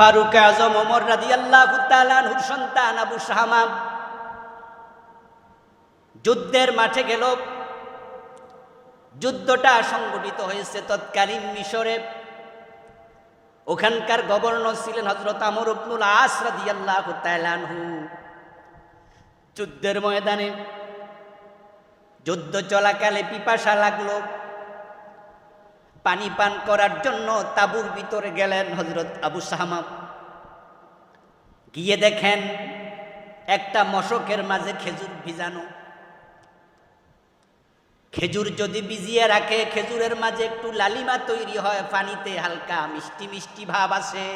ফারুক আজম, ওমর রাজি আল্লাহ সন্তান আবু সাহামা যুদ্ধের মাঠে গেল। যুদ্ধটা সংগঠিত হয়েছে তৎকালীন মিশরে। ওখানকার গভর্নর ছিলেন হজরত আমর আব্দুল আস রাজি আল্লাহ তালানহু যুদ্ধের ময়দানে যুদ্ধ চলাকালে পিপাসা লাগল। পানি পান করার জন্য তাবুর ভিতরে গেলেন হজরত আবু সাহামা। গিয়ে দেখেন একটা মশকের মাঝে খেজুর ভিজানো। খেজুর যদি ভিজিয়ে রাখে, খেজুরের মাঝে একটু লালিমা তৈরি হয়, পানিতে হালকা মিষ্টি মিষ্টি ভাব আসে।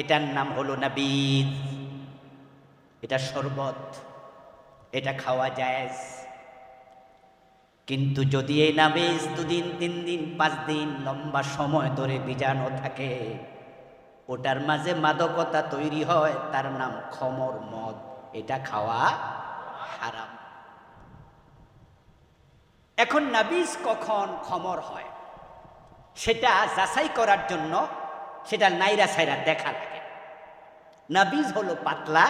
এটার নাম হলো নাবিদ এটা শরবত। এটা খাওয়া যায় কিন্তু যদি এই নাবিজ দুদিন, তিন দিন, পাঁচ দিন লম্বা সময় ধরে বীজাণু থাকে, ওটার মাঝে মাদকতা তৈরি হয়, তার নাম খমর মদ। এটা খাওয়া হারাম। এখন নাবিজ কখন খমর হয়? সেটা যাচাই করার জন্য সেটা নাইরা সাইরা দেখা লাগে। নাবিজ হলো পাতলা,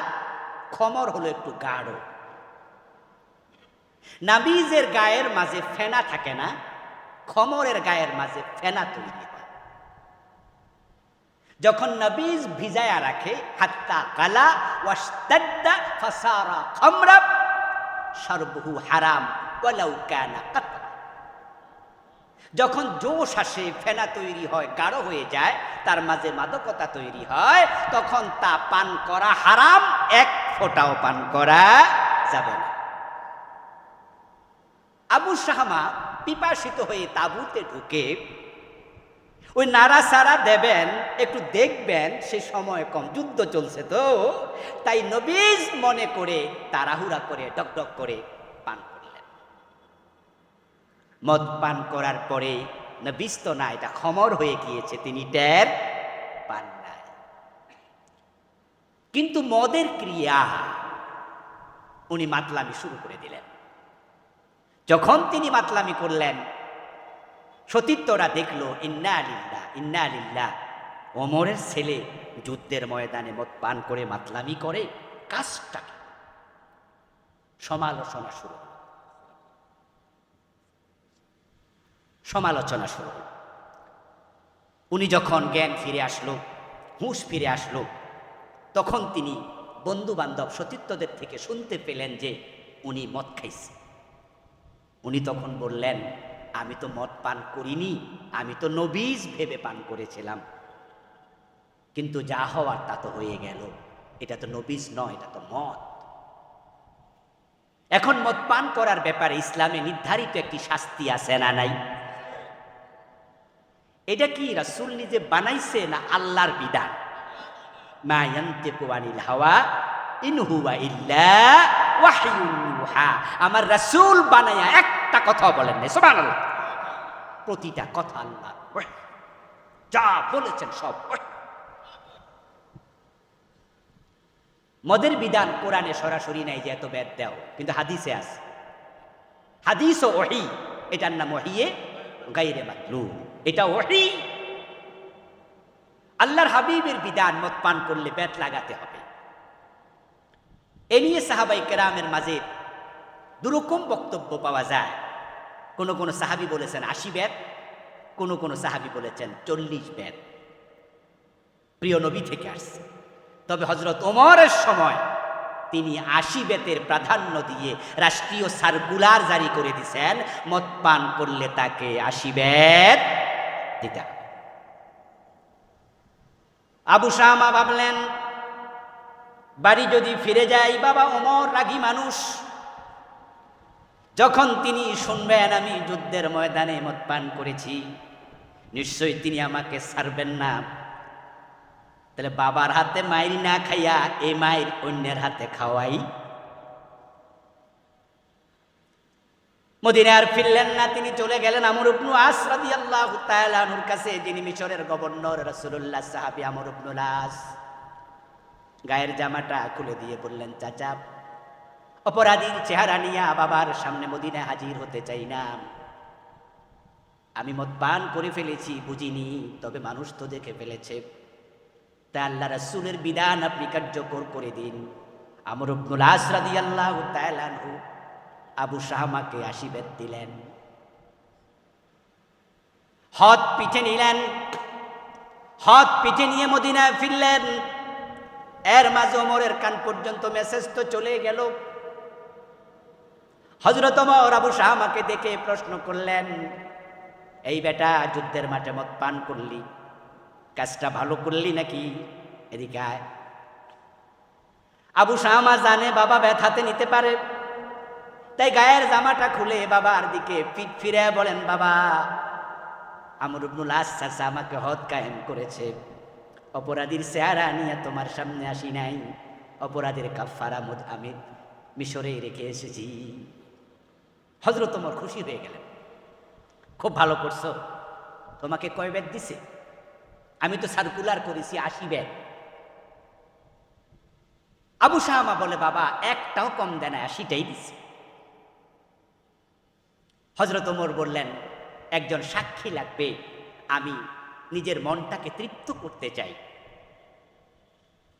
খমর হলো একটু গাঢ়। নাবিজের গায়ের মাঝে ফেনা থাকে না, খমরের গায়ের মাঝে ফেনা তৈরি হয়। যখন নবীজ ভিজায়া রাখে, হাত্তা কালা সর্বহু হারাম যখন জোশ আসে, ফেনা তৈরি হয়, গাঢ় হয়ে যায়, তার মাঝে মাদকতা তৈরি হয়, তখন তা পান করা হারাম, এক ফোঁটাও পান করা যাবে না। আবু সাহামা পিপাসিত হয়ে তাঁবুতে ঢুকে ওই নাড়া সারা দেবেন, একটু দেখবেন, সে সময় কম, যুদ্ধ চলছে তো। তাই নবীজ মনে করে তাড়াহুড়া করে ডকডক করে পান করলেন। মদ পান করার পরে নবীজ তো না, এটা খমর হয়ে গিয়েছে, তিনি ট্যাব পান নাই। কিন্তু মদের ক্রিয়া, উনি মাতলামি শুরু করে দিলেন। যখন তিনি মাতলামি করলেন, সতীর্থরা দেখল, ইন্না আলিল্লা ইন্না আলিল্লা ওমরের ছেলে যুদ্ধের ময়দানে মদ পান করে মাতলামি করে কাজটা সমালোচনা শুরু সমালোচনা শুরু উনি যখন জ্ঞান ফিরে আসলো, হুঁশ ফিরে আসলো, তখন তিনি বন্ধু বান্ধব সতীর্থদের থেকে শুনতে পেলেন যে উনি মদ খাইছে। উনি তখন বললেন, আমি তো মদ পান করিনি, আমি তো নবীজ ভেবে পান করেছিলাম। কিন্তু যা হওয়ার তা তো হয়ে গেল। এটা তো নবীজ নয়, এটা তো মদ। এখন মদ পান করার ব্যাপারে ইসলামে নির্ধারিত একটি শাস্তি আছে না নাই? এটা কি রাসূল নিজে বানাইছে না আল্লাহর বিধান? মা ইয়ান্তিকু আনিল হাওয়া ইন হুয়া ইল্লা আমার রাসূল বানায়া একটা কথা বলেন নাই, সুবহানাল্লাহ। প্রতিটা কথা আল্লাহ যা বলেছেন সব মদের বিধান কোরআনে সরাসরি নাই যে এত বেদ দেও, কিন্তু হাদিসে আছে। হাদিস ও ওহি এটার নাম ওহিয়ে গাইরে মাতলু এটা ওহি আল্লাহর হাবিবের বিধান মদ পান করলে বেত লাগাতে হবে। এ নিয়ে সাহাবাই কেরামের মাঝে দুরকম বক্তব্য পাওয়া যায়। কোনো কোনো সাহাবি বলেছেন আশি বেদ কোনো কোনো সাহাবি বলেছেন চল্লিশ বেদ প্রিয় নবী থেকে আসছে। তবে হজরত ওমরের সময় তিনি আশি বেতের প্রাধান্য দিয়ে রাষ্ট্রীয় সার্কুলার জারি করে দিছেন, মদ পান করলে তাকে আশি বেত দিতে আবু শামা ভাবলেন বাড়ি যদি ফিরে যাই, বাবা ওমর রাগী মানুষ। যখন তিনি শুনবেন, আমি যুদ্ধের ময়দানে মদ পান করেছি, নিশ্চয়ই তিনি আমাকে ছাড়বেন না। তাহলে বাবার হাতে মায়ের না খাইয়া এই মায়ের অন্যের হাতে খাওয়াই। মদিনার ফিরলেন না, তিনি চলে গেলেন আমর ইবনু আস রাদিয়াল্লাহু তাআলা আনহুর কাছে, যিনি মিশরের গভর্নর রাসূলুল্লাহ, সাহাবী আমর ইবনুল আস। গায়ের জামাটা খুলে দিয়ে বললেন, চাচা, অপরাধীর চেহারা নিয়ে বাবার সামনে মদিনায় হাজির হতে চাই না। আমি মদ পান করে ফেলেছি, বুঝিনি, তবে মানুষ তো দেখে ফেলেছে। তা আল্লাহ রাসূলের বিধান আপনি কার্যকর করে দিন। আমর ইবনুল আস রাদিয়াল্লাহু তাআলা আনহু আবু শাহমাকে আশীর্বাদ দিলেন। হদ পিঠে নিলেন, হদ পিঠে নিয়ে মদিনায় ফিরলেন। এর মাঝে ওমরের কান পর্যন্ত মেসেজ তো চলে গেল। হজরত ওমর আবু শাহ আমাকে দেখে প্রশ্ন করলেন, এই বেটা, যুদ্ধের মাঠে মত পান করলি? কাজটা ভালো করলি নাকি? এদিকে আবু শাহমা জানে বাবা ব্যথাতে নিতে পারে। তাই গায়ের জামাটা খুলে বাবার দিকে পিঠ ফিরে বলেন, বাবা, আমর আমাকে হদ কায়েম করেছে। অপরাধীর চেহারা নিয়ে তোমার সামনে আসি নাই। অপরাধের কাফারা মুদ আমি মিশরে রেখে এসেছি। হজরত তোমার খুশি হয়ে গেলেন। খুব ভালো করছ। তোমাকে কয় ব্যাগ দিছে? আমি তো সার্কুলার করেছি আশি ব্যাগ। আবু শাহমা বলে, বাবা, একটাও কম দেয় না, আশিটাই দিছে। হজরত ওমর বললেন, একজন সাক্ষী লাগবে, আমি নিজের মনটাকে তৃপ্ত করতে চাই।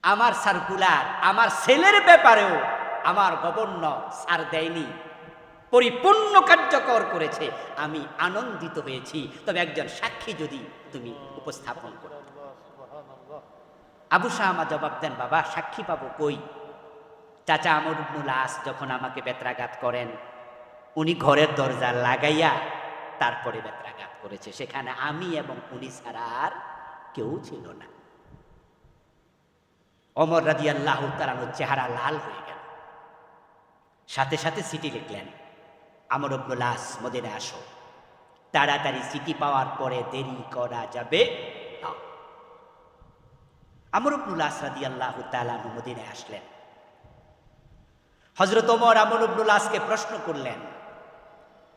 আমার সার্কুলার, আমার ছেলের ব্যাপারেও আমার গভর্নর সার দেয়নি। পরিপূর্ণ কার্যকর করেছে। আমি আনন্দিত হয়েছি। তবে একজন সাক্ষী যদি তুমি উপস্থাপন করো। আবু শাহমা জবাব দেন, বাবা, সাক্ষী পাবো কই? চাচা আমর আস যখন আমাকে বেত্রাঘাত করেন, উনি ঘরের দরজা লাগাইয়া তারপরে বেত্রাঘাত করেছে। সেখানে আমি এবং উনি ছাড়া আর কেউ ছিল না। অমর রাজি আল্লাহ তালানোর চেহারা লাল হয়ে গেল। সাথে সাথে সিটি লিখলেন, আমর আব্দুল আস মদিনে আসো। তাড়াতাড়ি সিটি পাওয়ার পরে দেরি করা যাবে আমর আব্দুল আস রাদি আল্লাহ তালানু মদিনে আসলেন। হজরত ওমর আমর আব্দুল প্রশ্ন করলেন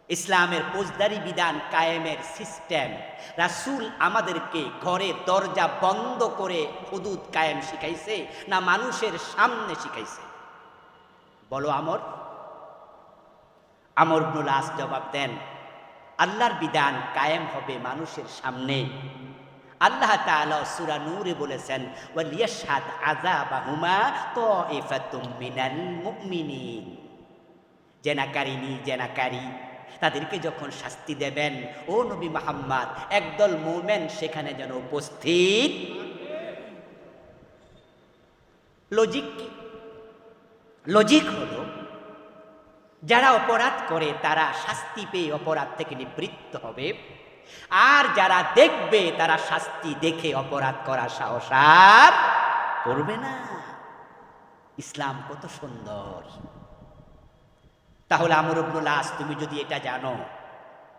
ইসলামের ফৌজদারি বিধান কায়েমের সিস্টেম। রাসুল আমাদেরকে ঘরে দরজা বন্ধ করে হুদুদ কায়েম শিখাইছে না মানুষের সামনে শিখাইছে? বলো আমর। আমর আস জবাব দেন, আল্লাহর বিধান কায়েম হবে মানুষের সামনে। আল্লাহ তাআলা সূরা নূরে বলেছেন জেনাকারিনী জেনাকারী তাদেরকে যখন শাস্তি দেবেন, ও নবী মাহাম্মদ, একদল মোমেন সেখানে যেন উপস্থিত। লজিক লজিক হলো, যারা অপরাধ করে, তারা শাস্তি পেয়ে অপরাধ থেকে নিবৃত্ত হবে। আর যারা দেখবে, তারা শাস্তি দেখে অপরাধ করার সাহস আর করবে না। ইসলাম কত সুন্দর। তাহলে আমর ইবনুল আস তুমি যদি এটা জানো,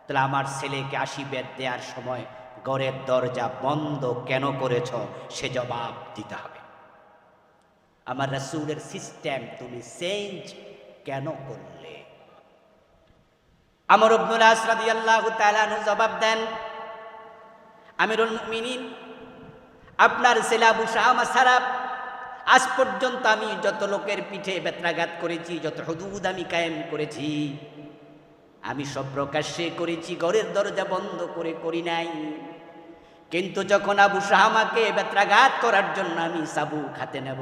তাহলে আমার ছেলেকে আশীর্বাদ দেওয়ার সময় ঘরের দরজা বন্ধ কেন করেছ? সে জবাব দিতে হবে। আমার রাসূলের সিস্টেম তুমি চেঞ্জ কেন করলে? আমর ইবনুল আস রাদিয়াল্লাহু তাআলা জবাব দেন, আমিরুল মুমিনিন, আপনার ছেলে আবু শাহামা সারাব আজ পর্যন্ত আমি যত লোকের পিঠে বেত্রাঘাত করেছি, যত হদুদ আমি কায়েম করেছি, আমি সব প্রকাশ্যে করেছি, ঘরের দরজা বন্ধ করে করি নাই। কিন্তু যখন আবু শাহামাকে বেত্রাঘাত করার জন্য আমি সাবু খাতে নেব,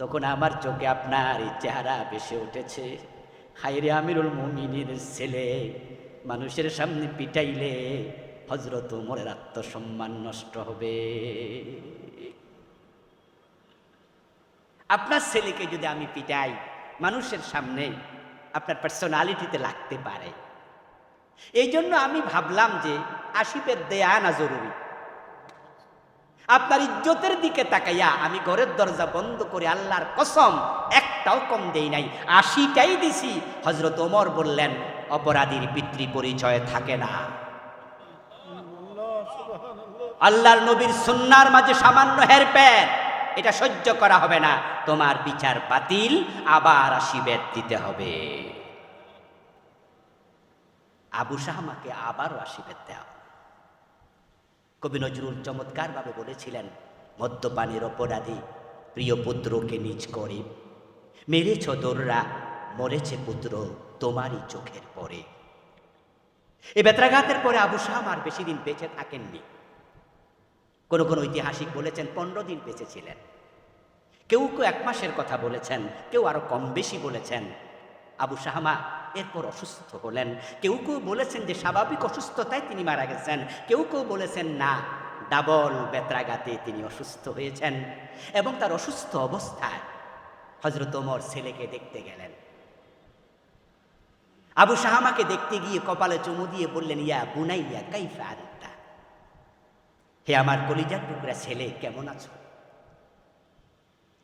তখন আমার চোখে আপনার এই চেহারা ভেসে উঠেছে। হাইরে আমিরুল মুমিনের ছেলে, মানুষের সামনে পিটাইলে হজরত মোরের আত্মসম্মান নষ্ট হবে। আপনার ছেলেকে যদি আমি পিটাই মানুষের সামনে আপনার পার্সোনালিটিতে লাগতে পারে। এই জন্য আমি ভাবলাম যে আশিপের দেয়া না জরুরি। আপনার ইজ্জতের দিকে তাকাইয়া আমি ঘরের দরজা বন্ধ করে আল্লাহর কসম একটাও কম দেই নাই। আশিটাই দিছি। হজরত ওমর বললেন অপরাধীর পিতৃ পরিচয় থাকে না। আল্লাহর নবীর সুন্নার মাঝে সামান্য হেরপ্যার এটা সহ্য করা হবে না। তোমার বিচার বাতিল, আবার আশীর্বাদ দিতে হবে। আবু শাহমাকে আবারও আশীর্বাদ দেওয়া কবি নজরুল চমৎকারভাবে বলেছিলেন, মদ্যপানের অপরাধী প্রিয় পুত্রকে নিজ করে মেরেছ দোররা, মরেছে পুত্র তোমারই চোখের পরে। এই বেত্রাঘাতের পরে আবু শাহ আর বেশি দিন বেঁচে থাকেননি। কোনো কোনো ঐতিহাসিক বলেছেন, পনেরো দিন বেঁচে ছিলেন কেউ কেউ এক মাসের কথা বলেছেন, কেউ আরও কম বেশি বলেছেন। আবু শাহমা এরপর অসুস্থ হলেন। কেউ কেউ বলেছেন যে স্বাভাবিক অসুস্থতায় তিনি মারা গেছেন। কেউ কেউ বলেছেন, না, ডাবল বেত্রাঘাতে তিনি অসুস্থ হয়েছেন। এবং তার অসুস্থ অবস্থায় হজরত ওমর ছেলেকে দেখতে গেলেন। আবু শাহামাকে দেখতে গিয়ে কপালে চুমু দিয়ে বললেন, ইয়া বুনাইয়া, কাইফা হে আমার কলিজার টুকরা ছেলে, কেমন আছো?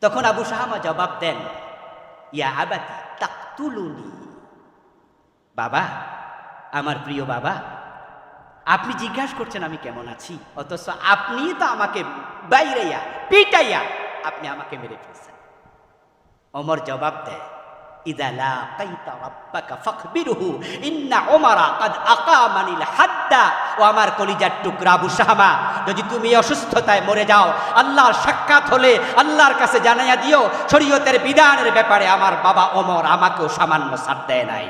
তখন আবু শাহামা জবাব দেন, ইয়া আবাতি তাকতুলুনি। বাবা, আমার প্রিয় বাবা, আপনি জিজ্ঞাসা করছেন আমি কেমন আছি? অথচ আপনি তো আমাকে বাইরাইয়া, পিটাইয়া আপনি আমাকে মেরে ফেলছেন। অমর জবাব দেয় ইদা লাকাইতা রাব্বাকা ফাখবিরহু, ইন্না ওমরা কাদ আকামানিল হাদ্দা, ও আমার কলিজার টুকরা আবু যদি তুমি অসুস্থতায় মরে যাও, আল্লাহর সাক্ষাৎ হলে আল্লাহর কাছে জানাইয়া দিও, শরীয়তের বিধানের ব্যাপারে আমার বাবা ওমর আমাকেও সামান্য সাথ দেয় নাই।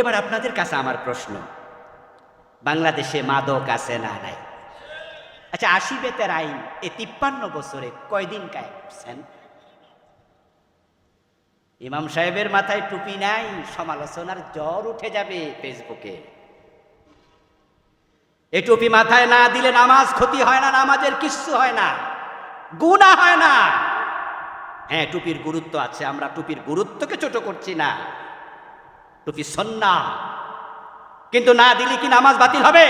এবার আপনাদের কাছে আমার প্রশ্ন, বাংলাদেশে মাদক আছে না নাই? আচ্ছা আশি বেতের আইন, এ তিপ্পান্ন বছরে কয়দিন কায়ে করছেন ইমাম সাহেবের মাথায় টুপি নাই, সমালোচনার জ্বর উঠে যাবে ফেসবুকে। এ টুপি মাথায় না দিলে নামাজ ক্ষতি হয় না, নামাজের কিচ্ছু হয় না, গুণা হয় না। হ্যাঁ টুপির গুরুত্ব আছে, আমরা টুপির গুরুত্বকে ছোট করছি না। টুপি সন্না। কিন্তু না দিলে কি নামাজ বাতিল হবে?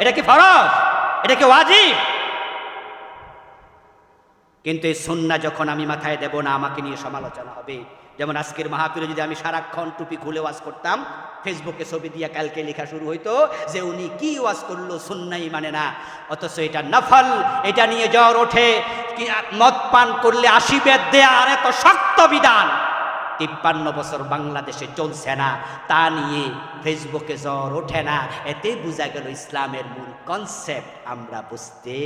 এটা কি ফরজ? এটা কি ওয়াজিব? কিন্তু এই সন্না যখন আমি মাথায় দেব না, আমাকে নিয়ে সমালোচনা হবে। যেমন আজকের মাহাপিলে যদি আমি সারাক্ষণ টুপি খুলে ওয়াজ করতাম, ফেসবুকে ছবি দিয়ে কালকে লেখা শুরু হইতো যে উনি কি ওয়াজ করল সুন্নাই মানে না। অথচ এটা নফল, এটা নিয়ে জ্বর ওঠে মদ পান করলে আশি বেদ দেয়া আর এত শক্ত বিধান। তিপ্পান্ন বছর বাংলাদেশে চলছে না। তা নিয়ে ফেসবুকে জ্বর ওঠে না। এতে বোঝা গেল ইসলামের মূল কনসেপ্ট আমরা বুঝতে।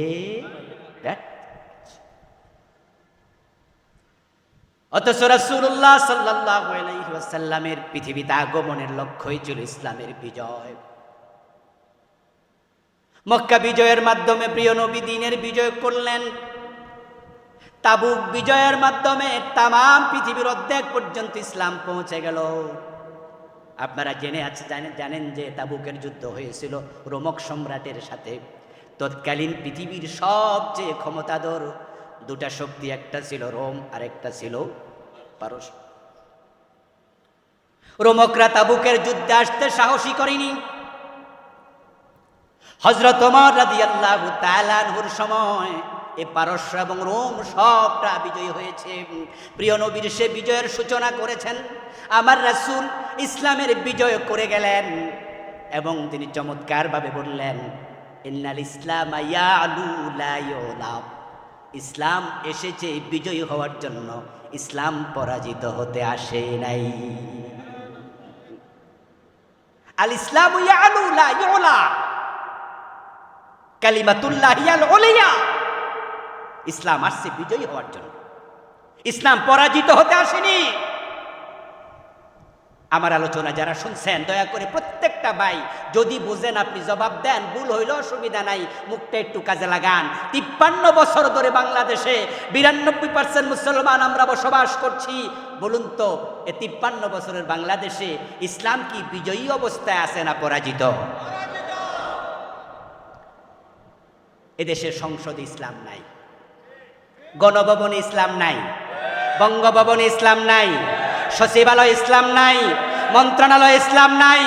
অথচ রাসূলুল্লাহ সাল্লাল্লাহু পৃথিবীতে আগমনের লক্ষ্যই ছিল ইসলামের বিজয়। মক্কা বিজয়ের মাধ্যমে প্রিয় নবী দিনের বিজয় করলেন। তাবুক বিজয়ের মাধ্যমে তাম পৃথিবীর অর্ধেক পর্যন্ত ইসলাম পৌঁছে গেল। আপনারা জেনে আছে জানেন জানেন যে তাবুকের যুদ্ধ হয়েছিল রোমক সম্রাটের সাথে। তৎকালীন পৃথিবীর সবচেয়ে ক্ষমতাধর দুটা শক্তি একটা ছিল রোম আর একটা ছিল পারস। রোমকরা তাবুকের যুদ্ধে আসতে সাহসী করেনি। হজরত রাদিয়াল্লাহু তাআলার সময় এ পারস্য এবং রোম সবটা বিজয়ী হয়েছে। প্রিয় নবীর সে বিজয়ের সূচনা করেছেন। আমার রাসুল ইসলামের বিজয় করে গেলেন এবং তিনি চমৎকারভাবে বললেন, ইন্নাল ইসলাম ইয়ালু ইসলাম এসেছে বিজয়ী হওয়ার জন্য। ইসলাম পরাজিত হতে আসে নাই। আল ইসলাম ইয়ালু লা ইউলা কালিমাতুল্লাহ ইয়াল উলিয়া। ইসলাম আসছে বিজয়ী হওয়ার জন্য। ইসলাম পরাজিত হতে আসেনি। আমার আলোচনা যারা শুনছেন, দয়া করে প্রত্যেকটা ভাই যদি বুঝেন আপনি জবাব দেন, ভুল হইল অসুবিধা নাই, মুখটা একটু কাজে লাগান। তিপ্পান্ন বছর ধরে বাংলাদেশে বিরানব্বই পার্সেন্ট মুসলমান আমরা বসবাস করছি। বলুন তো, এ তিপ্পান্ন বছরের বাংলাদেশে ইসলাম কি বিজয়ী অবস্থায় আছে না পরাজিত? এদেশের সংসদে ইসলাম নাই। গণভবনে ইসলাম নাই, বঙ্গভবন ইসলাম নাই, সচিবালয় ইসলাম নাই, মন্ত্রণালয় ইসলাম নাই,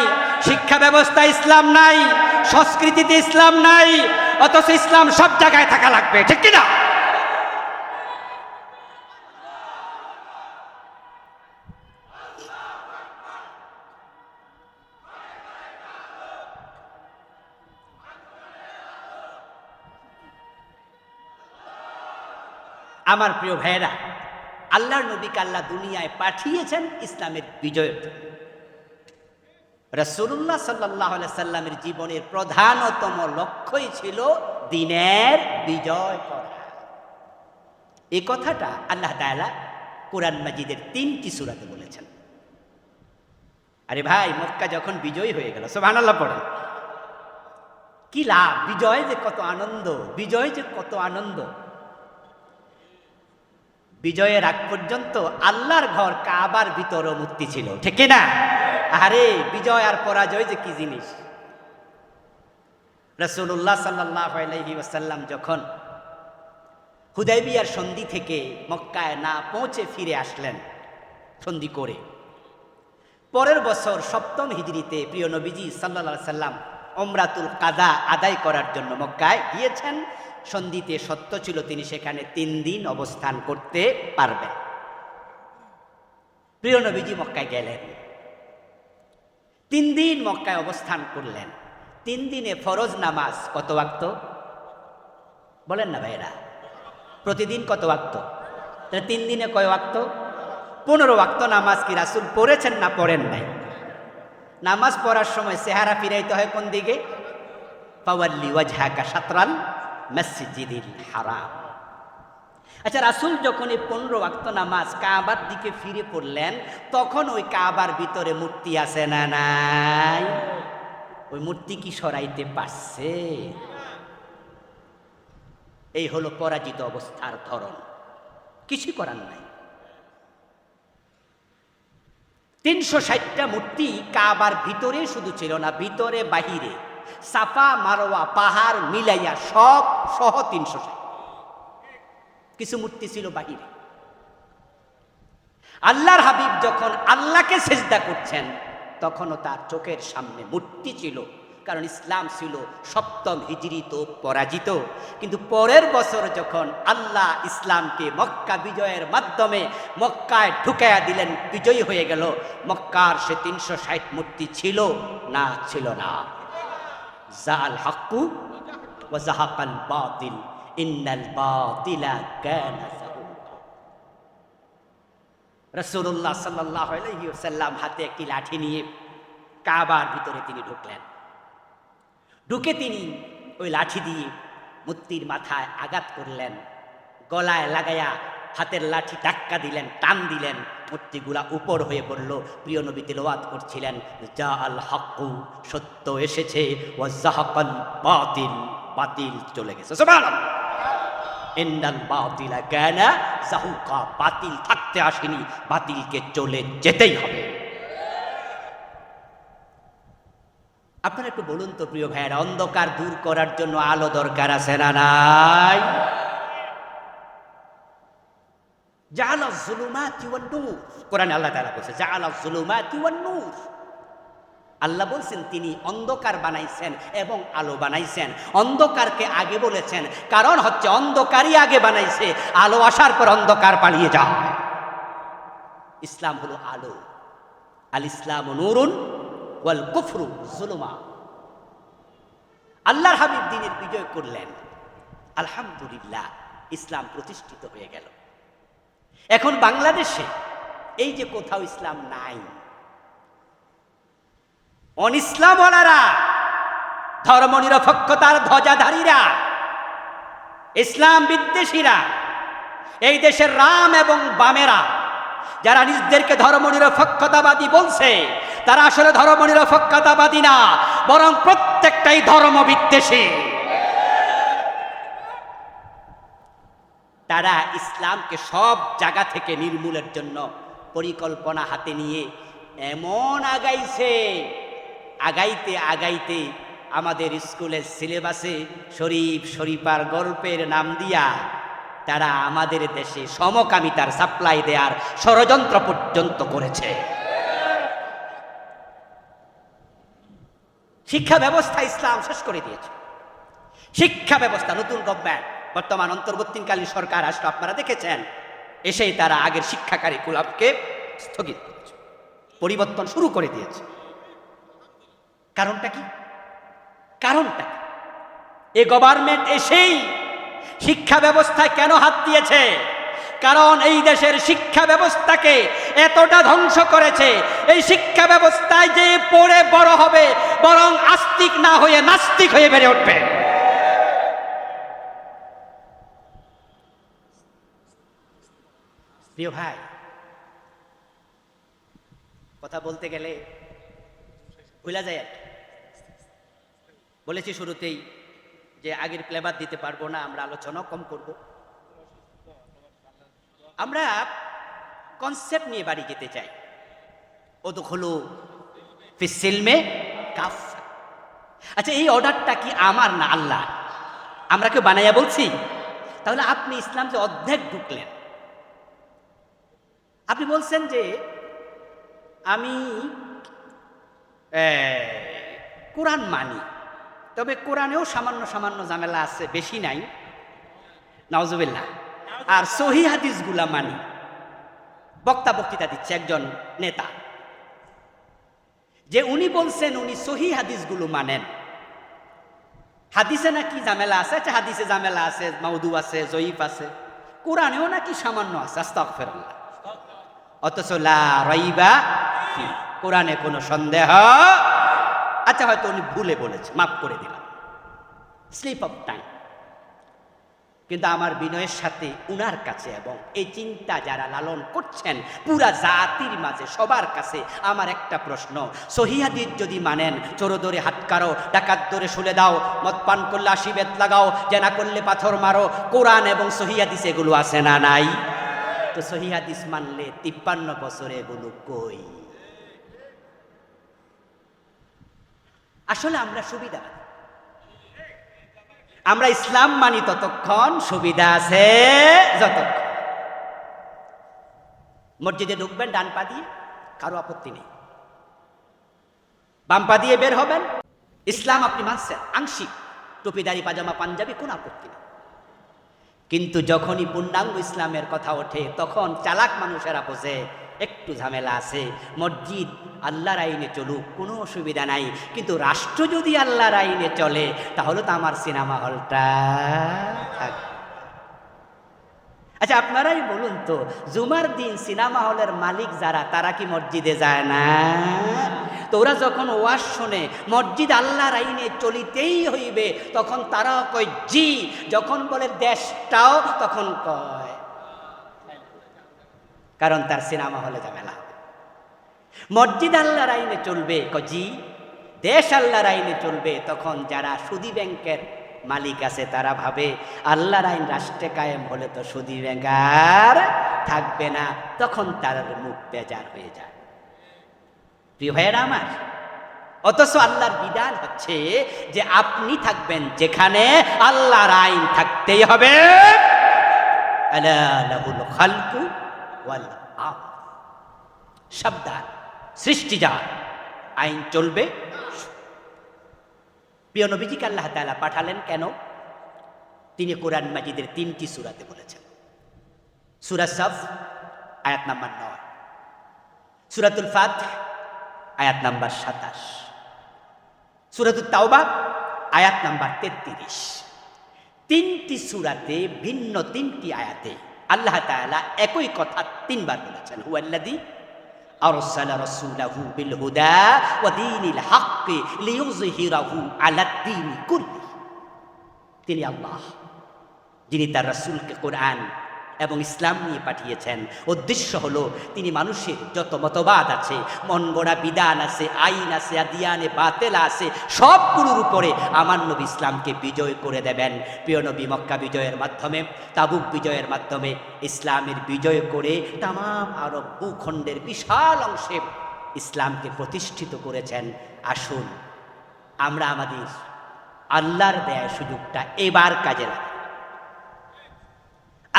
শিক্ষা ব্যবস্থা ইসলাম নাই, সংস্কৃতিতে ইসলাম নাই, অথচ ইসলাম সব জায়গায় থাকা লাগবে, ঠিক কিনা? আমার প্রিয় ভাইয়েরা, আল্লাহর নবীকে আল্লাহ দুনিয়ায় পাঠিয়েছেন ইসলামের বিজয়ের রসুল্লাহ সাল্লাহ সাল্লামের জীবনের প্রধানতম লক্ষ্যই ছিল দিনের বিজয় করা। এই কথাটা আল্লাহ তাআলা কোরআন মাজিদের তিনটি সুরাতে বলেছেন। আরে ভাই, মক্কা যখন বিজয় হয়ে গেল সোভান আল্লাহ পড়েন। কি লাভ? বিজয় যে কত আনন্দ, বিজয় যে কত আনন্দ। বিজয়ের আগ পর্যন্ত আল্লাহর ঘর কাবার ভিতরও মুক্তি ছিল, ঠিক না আরে বিজয় আর পরাজয় যে কি জিনিস? রসুল্লাহ সাল্লাহ যখন হুদাইবিয়ার সন্ধি থেকে মক্কায় না পৌঁছে ফিরে আসলেন, সন্ধি করে, পরের বছর সপ্তম হিজড়িতে প্রিয় নবীজি সাল্লা সাল্লাম অমরাতুল কাদা আদায় করার জন্য মক্কায় গিয়েছেন। সন্ধিতে সত্য ছিল, তিনি সেখানে তিন দিন অবস্থান করতে পারবেন। প্রিয় নবীজি মক্কায় গেলেন। তিন দিন মক্কায় অবস্থান করলেন। তিন দিনে ফরজ নামাজ কত ওয়াক্ত? বলেন না ভাইরা প্রতিদিন কত ওয়াক্ত? তিন দিনে কয় ওয়াক্ত? পনেরো ওয়াক্ত নামাজ কি রাসুল পড়েছেন না পড়েন নাই? নামাজ পড়ার সময় চেহারা ফিরাইতে হয় কোন দিকে? পাওয়ার পাওয়াল্লি ওয়াজহাকা সাতরাল মসজিদিল হারাম। আচ্ছা রাসুল যখন এই পনেরো ওয়াক্ত নামাজ কাবার দিকে ফিরে পড়লেন, তখন ওই কাবার ভিতরে মূর্তি আছে না নাই? ওই মূর্তি কি সরাইতে পারছে? এই হলো পরাজিত অবস্থার ধরন। কিছুই করার নাই। তিনশো ষাটটা মূর্তি কাবার ভিতরে শুধু ছিল না, ভিতরে বাহিরে। সাফা, মারোয়া, পাহাড়, মিলাইয়া, সব সহ তিনশো ষাট। কিছু মূর্তি ছিল বাহিরে। আল্লাহর হাবিব যখন আল্লাহকে সেজদা করছেন, তখনও তার চোখের সামনে মূর্তি ছিল। কারণ ইসলাম ছিল সপ্তম হিজড়িত পরাজিত। কিন্তু পরের বছর যখন আল্লাহ ইসলামকে মক্কা বিজয়ের মাধ্যমে মক্কায় ঢুকাইয়া দিলেন, বিজয়ী হয়ে গেল, মক্কার সে তিনশো ষাট মূর্তি ছিল না ছিল না। জাল হাক্কু ও জাহাকাল বাতিল। ইন্নাল বাতিলা কানা রসুল্লাহ সাল্লাহ সাল্লাম হাতে একটি লাঠি নিয়ে কাবার ভিতরে তিনি ঢুকলেন। ঢুকে তিনি ওই লাঠি দিয়ে মূর্তির মাথায় আঘাত করলেন। গলায় লাগাইয়া হাতের লাঠি টাক্কা দিলেন, টান দিলেন, মূর্তিগুলা উপর হয়ে পড়ল। প্রিয় নবী তেলাওয়াত করছিলেন যা আল হাক্কু সত্য এসেছে ও জাহাকাল বাতিল বাতিল চলে গেছে। বাতিল থাকতে আসেনি, বাতিলকে চলে যেতেই হবে। আপনারা একটু বলুন তো, প্রিয় ভাইয়েরা, অন্ধকার দূর করার জন্য আলো দরকার আছে না নাই? জাআলা যুলুমাতি ওয়ান নূর কোরআনে আল্লাহ বলছে জাআলা যুলুমাতি ওয়ান নূর আল্লাহ বলছেন, তিনি অন্ধকার বানাইছেন এবং আলো বানাইছেন। অন্ধকারকে আগে বলেছেন, কারণ হচ্ছে অন্ধকারই আগে বানাইছে। আলো আসার পর অন্ধকার পালিয়ে যায়। ইসলাম হলো আলো। আল ইসলাম নুরুন ওয়াল কুফরু জুলুমা। আল্লাহর হাবিব দিনের বিজয় করলেন। আলহামদুলিল্লাহ, ইসলাম প্রতিষ্ঠিত হয়ে গেল। এখন বাংলাদেশে এই যে কোথাও ইসলাম নাই। অন অনিসলামওয়ালারা ধর্ম নিরপেক্ষতার ধ্বজাধারীরা, ইসলাম বিদ্বেষীরা, এই দেশের রাম এবং বামেরা, যারা নিজদেরকে ধর্ম নিরপেক্ষতাবাদী বলছে, তারা আসলে ধর্ম নিরপেক্ষতাবাদী না, বরং প্রত্যেকটাই ধর্ম বিদ্বেষী তারা ইসলামকে সব জায়গা থেকে নির্মূলের জন্য পরিকল্পনা হাতে নিয়ে এমন আগাইছে, আগাইতে আগাইতে আমাদের স্কুলের সিলেবাসে শরীফ শরীফার গল্পের নাম দিয়া তারা আমাদের দেশে সমকামিতার সাপ্লাই দেওয়ার ষড়যন্ত্র পর্যন্ত করেছে। শিক্ষা ব্যবস্থা ইসলাম শেষ করে দিয়েছে। শিক্ষা ব্যবস্থা, নতুন গভর্নমেন্ট বর্তমান অন্তর্বর্তীকালীন সরকার আসলে, আপনারা দেখেছেন? এসেই তারা আগের শিক্ষা কারিকুলামকে স্থগিত করেছে, পরিবর্তন শুরু করে দিয়েছে। কারণটা কি? কারণটা এ গভর্নমেন্ট এসেই শিক্ষা ব্যবস্থায় কেন হাত দিয়েছে? কারণ এই দেশের শিক্ষা ব্যবস্থাকে এতটা ধ্বংস করেছে, এই শিক্ষা ব্যবস্থায় যে পড়ে বড় হবে, বরং আস্তিক না হয়ে নাস্তিক হয়ে বেড়ে উঠবে। প্রিয় ভাই, কথা বলতে গেলে ভুলা যায় আর বলেছি শুরুতেই যে আগের প্লেবার দিতে পারব না, আমরা আলোচনাও কম করব। আমরা কনসেপ্ট নিয়ে বাড়ি যেতে চাই। ও তো হলো ফিসিলমে আচ্ছা এই অর্ডারটা কি আমার না আল্লাহ আমরা কেউ বানাইয়া বলছি? তাহলে আপনি ইসলাম যে অর্ধেক ঢুকলেন আপনি বলছেন যে আমি কোরআন মানি, তবে কোরআনেও সামান্য সামান্য ঝামেলা আছে, বেশি নাই। নওজুবিল্লাহ আর সহি হাদিসগুলা মানি। বক্তা বক্তৃতা দিচ্ছে একজন নেতা। যে উনি বলছেন উনি সহি হাদিসগুলো মানেন। হাদিসে নাকি ঝামেলা আছে? আচ্ছা হাদিসে ঝামেলা আছে মাউদু আছে, জয়ীফ আছে। কোরআনেও নাকি সামান্য আছে, আস্তাগফিরুল্লাহ। অথচ লা রাইবা ফি কোরআনে কোনো সন্দেহ? আচ্ছা হয়তো উনি ভুলে বলেছে, মাফ করে দিলাম। স্লিপ অফ টাইম কিন্তু আমার বিনয়ের সাথে উনার কাছে এবং এই চিন্তা যারা লালন করছেন, পুরা জাতির মাঝে সবার কাছে আমার একটা প্রশ্ন। সহিহাদিস যদি মানেন, চোরো দরে হাত কারও ডাকাত দরে শুলে দাও, মদ পান করলে আশিবেদ লাগাও, জেনা করলে পাথর মারো, কোরআন এবং সহিহাদিস এগুলো আছে না নাই? তো সহিহাদিস মানলে তিপ্পান্ন বছরে এগুলো কই? আসলে আমরা সুবিধা। আমরা ইসলাম মানি ততক্ষণ, সুবিধা আছে যতক্ষণ। মসজিদে ঢুকবেন, ডান পা দিয়ে, কারও আপত্তি নেই। বাম পা দিয়ে বের হবেন। ইসলাম আপনি মানছেন, আংশিক। টুপিদারি পাজামা, পাঞ্জাবি, কোন আপত্তি নেই। কিন্তু যখনই পূর্ণাঙ্গ ইসলামের কথা ওঠে, তখন চালাক মানুষেরা বোঝে, একটু ঝামেলা আছে, মসজিদ আল্লাহর আইনে চলুক, কোনো অসুবিধা নাই, কিন্তু রাষ্ট্র যদি আল্লাহর আইনে চলে, তাহলে তো আমার সিনেমা হলটা থাকবে। আচ্ছা আপনারাই বলুন তো, জুমার দিন সিনেমা হলের মালিক যারা, তারা কি মসজিদে যায় না? তো ওরা যখন ওয়াজ শোনে, মসজিদ আল্লাহর আইনে চলিতেই হইবে, তখন তারাও কয়, জি। যখন বলে, দেশটাও, তখন কয়, কারণ তার সিনেমা হলে ঝামেলা হবে মসজিদ আল্লাহর আইনে চলবে কজি দেশ আল্লাহর আইনে চলবে, তখন যারা সুদী ব্যাংকের মালিক আছে, তারা ভাবে, আল্লাহর আইন রাষ্ট্রে কায়েম হলে তো সুদী ব্যাংক আর থাকবে না। তখন তার মুখ বেজার হয়ে যায়। প্রিয় ভাইয়েরা আমার, অথচ আল্লাহর বিধান হচ্ছে যে আপনি থাকবেন যেখানে আল্লাহর আইন থাকতেই হবে। সাবধান, সৃষ্টি যা আইন চলবে। প্রিয় নবীজিকে আল্লাহ তাআলা পাঠালেন কেন? তিনি কোরআন মাজিদের তিনটি সুরাতে বলেছেন। সুরা সফ, আয়াত নাম্বার নয়। সুরাতুল ফাত আয়াত নাম্বার সাতাশ। সুরাতুল তাওবা, আয়াত নাম্বার তেত্রিশ। তিনটি সুরাতে ভিন্ন তিনটি আয়াতে আল্লাহ তাআলা একই কথা তিনবার বলেছেন। হুয়াল্লাদি أرسل رسوله بالهدى ودين الحق ليظهره على الدين كله তিনি আল্লাহ যিনি তার রাসূলকে কোরআন এবং ইসলাম নিয়ে পাঠিয়েছেন। উদ্দেশ্য হলো, তিনি মানুষের যত মতবাদ আছে, মন গড়া বিধান আছে, আইন আছে, আদিয়ানে বাতেলা আছে, সবগুলোর উপরে আমার নবী ইসলামকে বিজয় করে দেবেন। প্রিয় নবী, মক্কা বিজয়ের মাধ্যমে, তাবুক বিজয়ের মাধ্যমে, ইসলামের বিজয় করে তাম আরব ভূখণ্ডের বিশাল অংশে ইসলামকে প্রতিষ্ঠিত করেছেন। আসুন, আমরা আমাদের আল্লাহর দেয় সুযোগটা এবার কাজে লাগাই।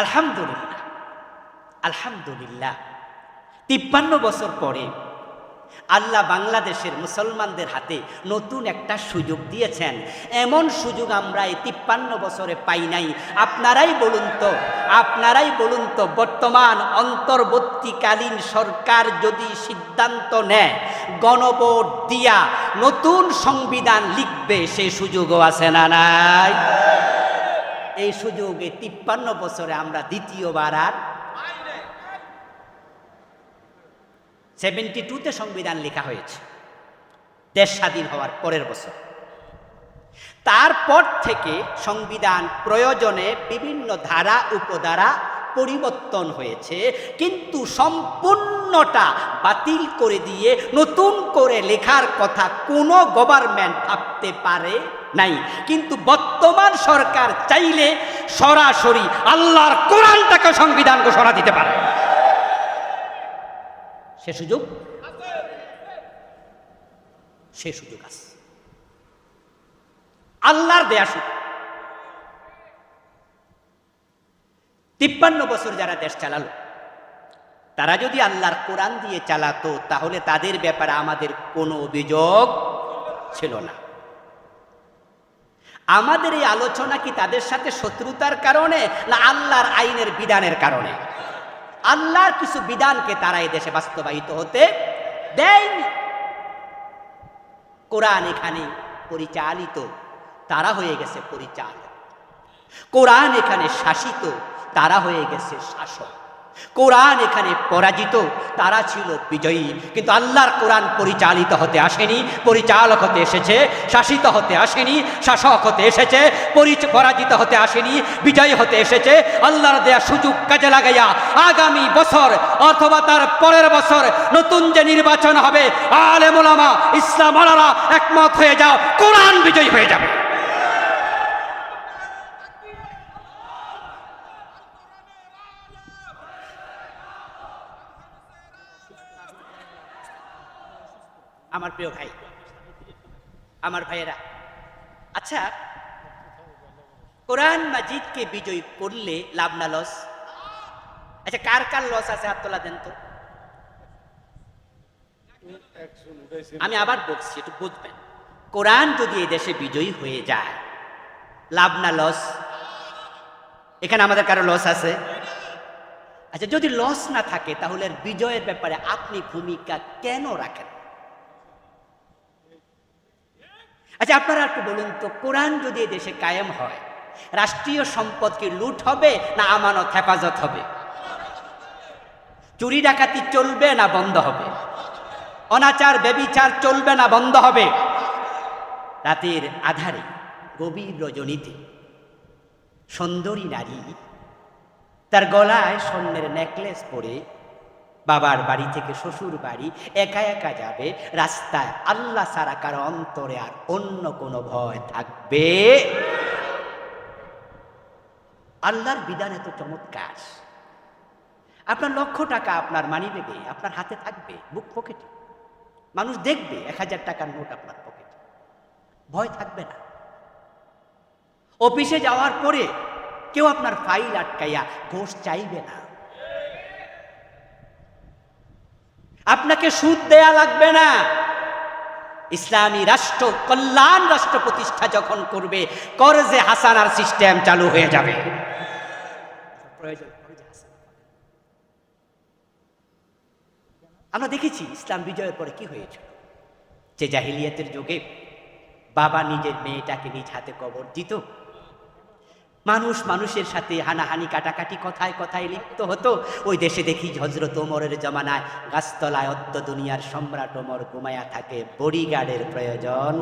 আলহামদুলিল্লাহ আলহামদুলিল্লাহ। তিপ্পান্ন বছর পরে আল্লাহ বাংলাদেশের মুসলমানদের হাতে নতুন একটা সুযোগ দিয়েছেন। এমন সুযোগ আমরা এই তিপ্পান্ন বছরে পাই নাই। আপনারাই বলুন তো, আপনারাই বলুন তো, বর্তমান অন্তর্বর্তীকালীন সরকার যদি সিদ্ধান্ত নেয়, গণভোট দিয়া নতুন সংবিধান লিখবে, সে সুযোগও আছে না নাই? এই সুযোগে তিপ্পান্ন বছরে আমরা দ্বিতীয়বার আর সেভেন্টি টুতে সংবিধান লেখা হয়েছে। দেশ স্বাধীন হওয়ার পরের বছর। তারপর থেকে সংবিধান প্রয়োজনে বিভিন্ন ধারা, উপধারা পরিবর্তন হয়েছে, কিন্তু সম্পূর্ণটা বাতিল করে দিয়ে নতুন করে লেখার কথা কোনো গভর্নমেন্ট ভাবতে পারে নাই। কিন্তু বর্তমান সরকার চাইলে সরাসরি আল্লাহর কোরআনটাকে সংবিধান ঘোষণা দিতে পারে। সে সুযোগ? সে সুযোগ আছে। আল্লাহর দেয়া সুযোগ। তিপ্পান্ন বছর যারা দেশ চালালো, তারা যদি আল্লাহর কোরআন দিয়ে চালাতো, তাহলে তাদের ব্যাপারে আমাদের কোনো অভিযোগ ছিল না। আমাদের এই আলোচনা কি তাদের সাথে শত্রুতার কারণে না আল্লাহর আইনের বিধানের কারণে? আল্লাহর কিছু বিধানকে তারা এই দেশে বাস্তবায়িত হতে দেয়নি। কোরআন এখানে পরিচালিত, তারা হয়ে গেছে পরিচালক। কোরআন এখানে শাসিত, তারা হয়ে গেছে শাসক। কোরআন এখানে পরাজিত, তারা ছিল বিজয়ী। কিন্তু আল্লাহর কোরআন পরিচালিত হতে আসেনি, পরিচালক হতে এসেছে, শাসিত হতে আসেনি, শাসক হতে এসেছে পরাজিত হতে আসেনি, বিজয়ী হতে এসেছে। আল্লাহর দেয়া সুযোগ কাজে লাগাইয়া আগামী বছর অথবা তার পরের বছর নতুন যে নির্বাচন হবে আলে মোলামা ইসলাম আলারা একমত হয়ে যাও, কোরআন বিজয়ী হয়ে যাবে। আমার প্রিয় ভাই, আমার ভাইয়েরা। আচ্ছা কোরআন মাজিদকে বিজয়ী করলে লাভ না লস আচ্ছা কার কার লস আছে? হাত তোলা দেন তো। আমি আবার বলছি, একটু বুঝবেন। কোরআন যদি এই দেশে বিজয়ী হয়ে যায়, লাভ না লস এখানে আমাদের কারও লস আছে? আচ্ছা যদি লস না থাকে, তাহলে বিজয়ের ব্যাপারে আপনি ভূমিকা কেন রাখেন? আচ্ছা আপনারা একটু বলুন তো, কোরআন যদি দেশে কায়েম হয়, রাষ্ট্রীয় সম্পদ কি লুট হবে না আমানত, হেফাজত হবে? চুরি ডাকাতি চলবে না বন্ধ হবে? অনাচার, বেবিচার চলবে না বন্ধ হবে? রাতের আধারে, গভীর রজনীতে, সুন্দরী নারী, তার গলায় স্বর্ণের নেকলেস পরে বাবার বাড়ি থেকে শ্বশুর বাড়ি একা একা যাবে, রাস্তায় আল্লাহ সারা কারও অন্তরে আর অন্য কোনো ভয় থাকবে। আল্লাহর বিধান এত চমৎকার। আপনার লক্ষ টাকা আপনার মানি ব্যাগে আপনার হাতে থাকবে বুক পকেটে মানুষ দেখবে, এক হাজার টাকার নোট আপনার পকেটে ভয় থাকবে না। অফিসে যাওয়ার পরে কেউ আপনার ফাইল আটকাইয়া ঘোষ চাইবে না। আপনাকে সুদ দেয়া লাগবে না। ইসলামী রাষ্ট্র, কল্যাণ রাষ্ট্র প্রতিষ্ঠা যখন করবে, করজে হাসানার সিস্টেম চালু হয়ে যাবে। আমরা দেখেছি ইসলাম বিজয়ের পরে কি হয়েছিল যে জাহিলিয়াতের যুগে বাবা নিজের মেয়েটাকে নিজ হাতে কবর দিত মানুষ মানুষের সাথে হানাহানি কাটাকাটি কথায় কথায় লিপ্ত হতো। ওই দেশে দেখি হজরত ওমরের জমানায় গাছতলায় অত্য দুনিয়ার সম্রাট ওমর ঘুমায়া থাকে। বডিগার্ডের প্রয়োজন।